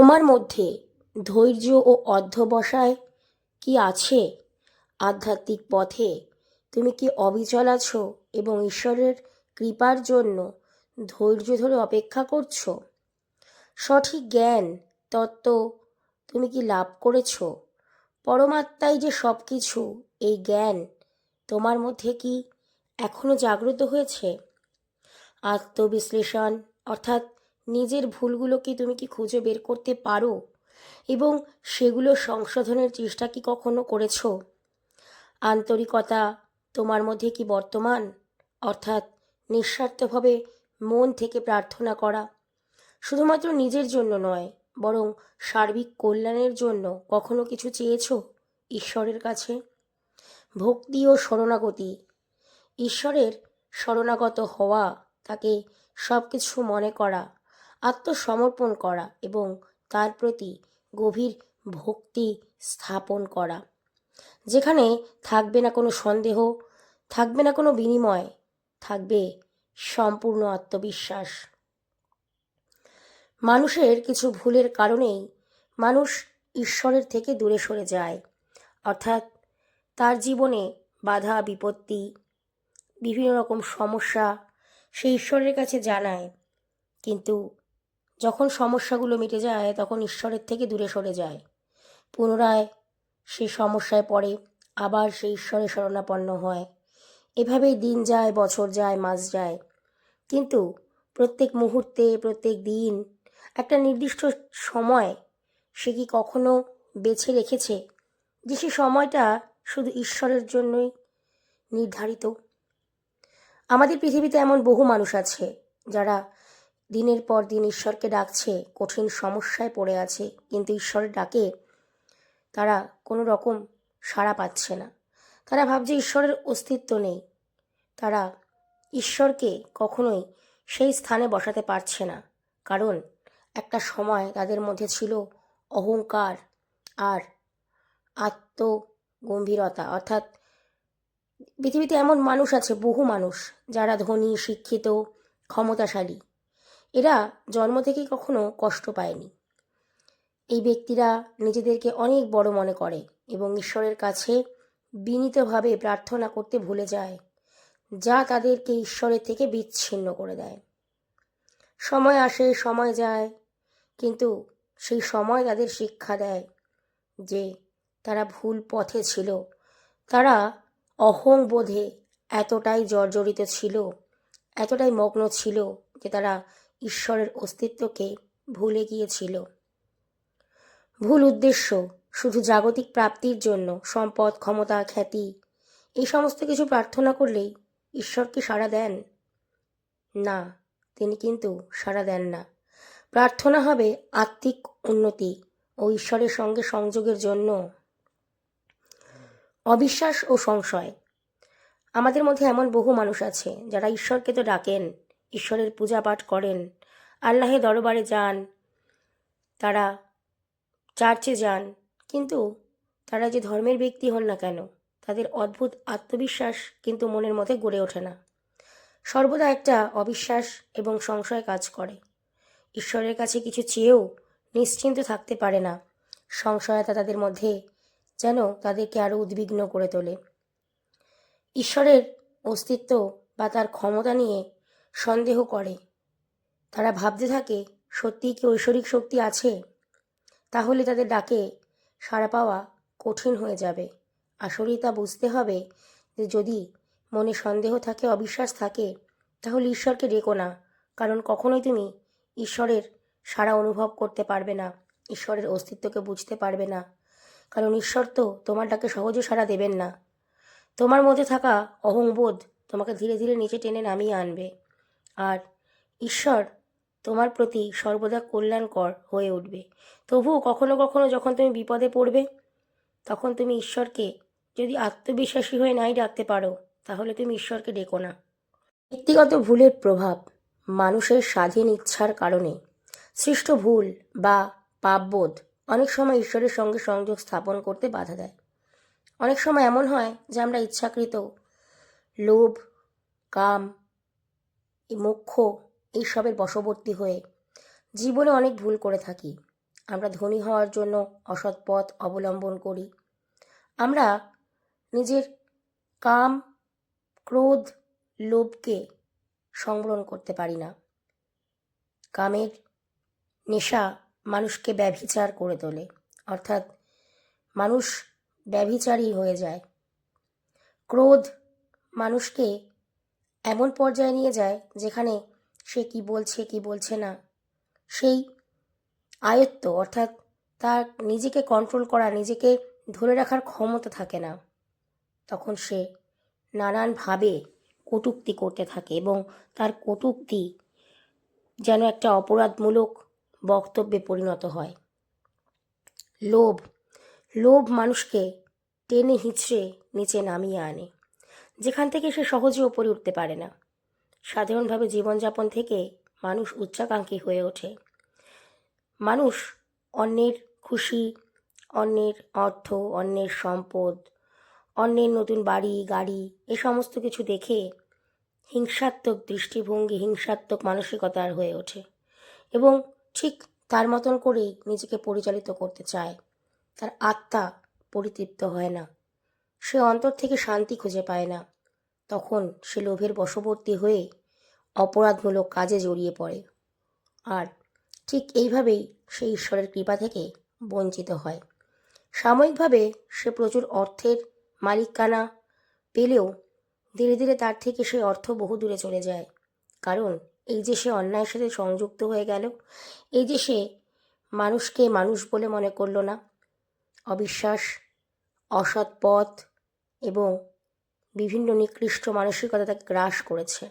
তোমার মধ্যে ধৈর্য ও অধ্যবসায় কি আছে? আধ্যাত্মিক পথে তুমি কি অবিচল আছো এবং ঈশ্বরের কৃপার জন্য ধৈর্য ধরে অপেক্ষা করছ? সঠিক জ্ঞান, তত্ত্ব তুমি কি লাভ করেছ? পরমাত্মাই যে সব কিছু এই জ্ঞান তোমার মধ্যে কি এখনও জাগ্রত হয়েছে? আত্মবিশ্লেষণ, অর্থাৎ নিজের ভুলগুলো কি তুমি কি খুঁজে বের করতে পারো? এবং সেগুলো সংশোধনের চেষ্টা কি কখনো করেছ? আন্তরিকতা তোমার মধ্যে কি বর্তমান? অর্থাৎ নিঃস্বার্থভাবে মন থেকে প্রার্থনা করা শুধুমাত্র নিজের জন্য নয়, বরং সার্বিক কল্যাণের জন্য কখনো কিছু চেয়েছো ঈশ্বরের কাছে? ভক্তি ও শরণাগতি ঈশ্বরের শরণাগত হওয়া, তাকে সব কিছু মনে করা আত্মসমর্পণ করা এবং তার প্রতি গভীর ভক্তি স্থাপন করা। যেখানে থাকবে না কোনো সন্দেহ, থাকবে না কোনো বিনিময়, থাকবে সম্পূর্ণ আত্মবিশ্বাস। মানুষের কিছু ভুলের কারণেই মানুষ ঈশ্বরের থেকে দূরে সরে যায়। অর্থাৎ তার জীবনে বাধা, বিপত্তি, বিভিন্ন রকম সমস্যা সে ঈশ্বরের কাছে জানায়। কিন্তু যখন সমস্যাগুলো মিটে যায়, তখন ঈশ্বরের থেকে দূরে সরে যায়। পুনরায় সে সমস্যায় পড়ে, আবার সে ঈশ্বরের শরণাপন্ন হয়। এভাবেই দিন যায়, বছর যায়, মাস যায়। কিন্তু প্রত্যেক মুহূর্তে, প্রত্যেক দিন একটা নির্দিষ্ট সময় সে কি কখনো বেছে রেখেছে? যে সে সময়টা শুধু ঈশ্বরের জন্যই নির্ধারিত? আমাদের পৃথিবীতে এমন বহু মানুষ আছে যারা দিনের পর দিন ঈশ্বরকে ডাকছে, কঠিন সমস্যায় পড়ে আছে, কিন্তু ঈশ্বরের ডাকে তারা কোনো রকম সাড়া পাচ্ছে না। তারা ভাবছে ঈশ্বরের অস্তিত্ব নেই। তারা ঈশ্বরকে কখনোই সেই স্থানে বসাতে পারছে না, কারণ একটা সময় তাদের মধ্যে ছিল অহংকার আর আত্মগম্ভীরতা। অর্থাৎ পৃথিবীতে এমন মানুষ আছে, বহু মানুষ, যারা ধনী, শিক্ষিত, ক্ষমতাশালী। এরা জন্ম থেকেই কখনো কষ্ট পায়নি। এই ব্যক্তিরা নিজেদেরকে অনেক বড় মনে করে এবং ঈশ্বরের কাছে বিনীতভাবে প্রার্থনা করতে ভুলে যায়, যা তাদেরকে ঈশ্বরের থেকে বিচ্ছিন্ন করে দেয়। সময় আসে, সময় যায়, কিন্তু সেই সময় তাদের শিক্ষা দেয় যে তারা ভুল পথে ছিল। তারা অহং বোধে এতটাই জর্জরিত ছিল, এতটাই মগ্ন ছিল যে তারা ঈশ্বরের অস্তিত্বকে ভুলে গিয়েছিল। ভুল উদ্দেশ্য, শুধু জাগতিক প্রাপ্তির জন্য, সম্পদ, ক্ষমতা, খ্যাতি, এই সমস্ত কিছু প্রার্থনা করলেই ঈশ্বর কি সাড়া দেন? না, তিনি কিন্তু সাড়া দেন না। প্রার্থনা হবে আত্মিক উন্নতি ও ঈশ্বরের সঙ্গে সংযোগের জন্য। অবিশ্বাস ও সংশয়। আমাদের মধ্যে এমন বহু মানুষ আছে যারা ঈশ্বরকে তো ডাকেন ঈশ্বরের পূজা পাঠ করেন। আল্লাহের দরবারে যান। তারা চার্চে যান। কিন্তু তারা যে ধর্মের ব্যক্তি হন না কেন, তাদের অদ্ভুত আত্মবিশ্বাস কিন্তু মনের মধ্যে গড়ে ওঠে না। সর্বদা একটা অবিশ্বাস এবং সংশয় কাজ করে। ঈশ্বরের কাছে কিছু চেয়েও নিশ্চিন্ত থাকতে পারে না। সংশয়তা তাদের মধ্যে যেন তাদেরকে আরও উদ্বিগ্ন করে তোলে। ঈশ্বরের অস্তিত্ব বা তার ক্ষমতা নিয়ে সন্দেহ করে। তারা ভাবতে থাকে, সত্যিই কি ঐশ্বরিক শক্তি আছে? তাহলে তাদের ডাকে সাড়া পাওয়া কঠিন হয়ে যাবে। আসলেই তা বুঝতে হবে যে যদি মনে সন্দেহ থাকে, অবিশ্বাস থাকে, তাহলে ঈশ্বরকে ডেকো না। কারণ কখনোই তুমি ঈশ্বরের সাড়া অনুভব করতে পারবে না, ঈশ্বরের অস্তিত্বকে বুঝতে পারবে না। কারণ ঈশ্বর তো তোমার ডাকে সহজে সাড়া দেবেন না। তোমার মধ্যে থাকা অহংবোধ তোমাকে ধীরে ধীরে নিচে টেনে নামিয়ে আনবে। আর ঈশ্বর তোমার প্রতি সর্বদা কল্যাণকর হয়ে উঠবে। তবুও কখনো কখনো যখন তুমি বিপদে পড়বে, তখন তুমি ঈশ্বরকে যদি আত্মবিশ্বাসী হয়ে নাই ডাকতে পারো, তাহলে তুমি ঈশ্বরকে ডেকো না। ব্যক্তিগত ভুলের প্রভাব মানুষের স্বাধীন ইচ্ছার কারণে। সৃষ্ট ভুল বা পাপবোধ অনেক সময় ঈশ্বরের সঙ্গে সংযোগ স্থাপন করতে বাধা দেয়। অনেক সময় এমন হয় যে আমরা ইচ্ছাকৃত লোভ, কাম মোক্ষ এইসবের বশবর্তী হয়ে। জীবনে অনেক ভুল করে থাকি। আমরা ধনী হওয়ার জন্য অসৎ পথ অবলম্বন করি। আমরা নিজের কাম, ক্রোধ, লোভকে সংবরণ করতে পারি না। কামের নেশা মানুষকে ব্যভিচার করে তোলে। অর্থাৎ মানুষ ব্যভিচারী হয়ে যায়। ক্রোধ মানুষকে এমন পর্যায়ে নিয়ে যায় যেখানে সে কি বলছে কি বলছে না। সেই আয়ত্ত, অর্থাৎ তার নিজেকে কন্ট্রোল করা, নিজেকে ধরে রাখার ক্ষমতা থাকে না। তখন সে নানানভাবে কটূক্তি করতে থাকে এবং তার কটূক্তি যেন একটা অপরাধমূলক বক্তব্যে পরিণত হয়। লোভ লোভ মানুষকে টেনে হিঁচড়ে নিচে নামিয়ে আনে। যেখান থেকে সে সহজে ওপরে উঠতে পারে না। সাধারণভাবে জীবনযাপন থেকে মানুষ উচ্চাকাঙ্ক্ষী হয়ে ওঠে। মানুষ অন্যের খুশি, অন্যের অর্থ, অন্যের সম্পদ, অন্যের নতুন বাড়ি, গাড়ি, এ সমস্ত কিছু দেখে হিংসাত্মক দৃষ্টিভঙ্গি, হিংসাত্মক মানসিকতার হয়ে ওঠে এবং ঠিক তার মতন করেই নিজেকে পরিচালিত করতে চায়। তার আত্মা পরিতৃপ্ত হয় না। সে অন্তর থেকে শান্তি খুঁজে পায় না। তখন সে লোভের বশবর্তী হয়ে অপরাধমূলক কাজে জড়িয়ে পড়ে। আর ঠিক এইভাবেই সে ঈশ্বরের কৃপা থেকে বঞ্চিত হয়। সাময়িকভাবে সে প্রচুর অর্থের মালিকানা পেলেও ধীরে ধীরে তার থেকে সেই অর্থ বহু দূরে চলে যায়। কারণ এই যে সে অন্যায়ের সাথে সংযুক্ত হয়ে গেল, এই যে সে মানুষকে মানুষ বলে মনে করল না, অবিশ্বাস, অসৎ পথ এবং বিভিন্ন নিকৃষ্ট মানসিকতা তাকে গ্রাস করেছে।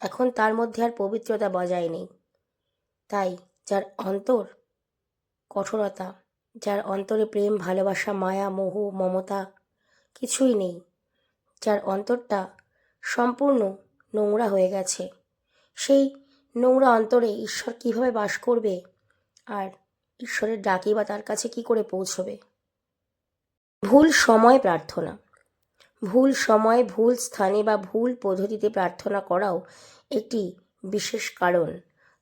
এখন তার মধ্যে আর পবিত্রতা বজায় নেই। তাই যার অন্তর কঠোরতা, যার অন্তরে প্রেম, ভালোবাসা, মায়া, মোহ, মমতা কিছুই নেই, যার অন্তরটা সম্পূর্ণ নোংরা হয়ে গেছে। সেই নোংরা অন্তরে ঈশ্বর কীভাবে বাস করবে আর ঈশ্বরের ডাকি বা তার কাছে কি করে পৌঁছবে? ভুল সময় প্রার্থনা। ভুল সময়, ভুল স্থানে বা ভুল পদ্ধতিতে প্রার্থনা করাও একটি বিশেষ কারণ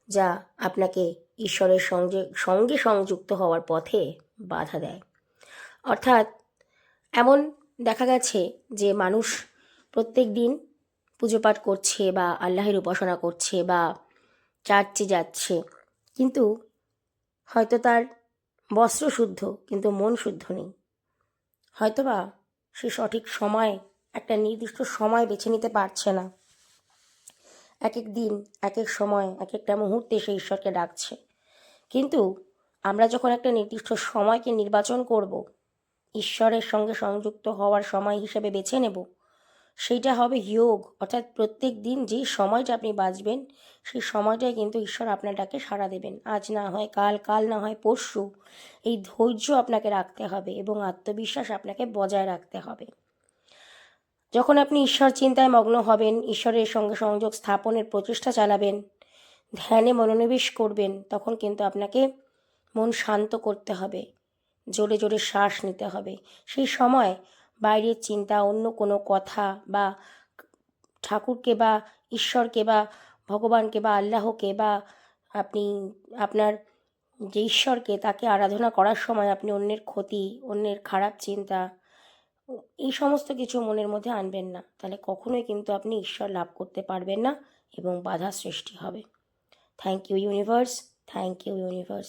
যা আপনাকে ঈশ্বরের সঙ্গে সঙ্গে সংযুক্ত হওয়ার পথে বাধা দেয়। অর্থাৎ এমন দেখা গেছে যে মানুষ প্রত্যেক দিন পুজো পাঠ করছে বা আল্লাহের উপাসনা করছে বা চার্চে যাচ্ছে, কিন্তু হয়তো তার বস্ত্র শুদ্ধ, কিন্তু মন শুদ্ধ নেই। হয়তোবা সে সঠিক সময় একটা নির্দিষ্ট সময় বেছে নিতে পারছে না। এক এক দিন, এক এক সময়, এক একটা মুহূর্তে সে ঈশ্বরকে ডাকছে। কিন্তু আমরা যখন একটা নির্দিষ্ট সময়কে নির্বাচন করব, ঈশ্বরের সঙ্গে সংযুক্ত হওয়ার সময় হিসেবে বেছে নেব সেইটা হবে যোগ অর্থাৎ প্রত্যেক দিন যে সময়টা আপনি বাঁচবেন, সেই সময়টায় কিন্তু ঈশ্বর আপনার ডাকে সাড়া দেবেন। আজ না হয় কাল কাল না হয় পরশু। এই ধৈর্য আপনাকে রাখতে হবে এবং আত্মবিশ্বাস আপনাকে বজায় রাখতে হবে। যখন আপনি ঈশ্বর চিন্তায় মগ্ন হবেন, ঈশ্বরের সঙ্গে সংযোগ স্থাপনের প্রচেষ্টা চালাবেন, ধ্যানে মনোনিবেশ করবেন, তখন কিন্তু আপনাকে মন শান্ত করতে হবে। জোরে জোরে শ্বাস নিতে হবে। সেই সময় বাইরের চিন্তা, অন্য কোনো কথা বা ঠাকুরকে বা ঈশ্বরকে বা ভগবানকে বা আল্লাহকে বা আপনি, আপনার যে ঈশ্বরকে তাকে আরাধনা করার সময় আপনি অন্যের ক্ষতি, অন্যের খারাপ চিন্তা, এই সমস্ত কিছু মনের মধ্যে আনবেন না। তাহলে কখনোই কিন্তু আপনি ঈশ্বর লাভ করতে পারবেন না এবং বাধা সৃষ্টি হবে। Thank you universe thank you universe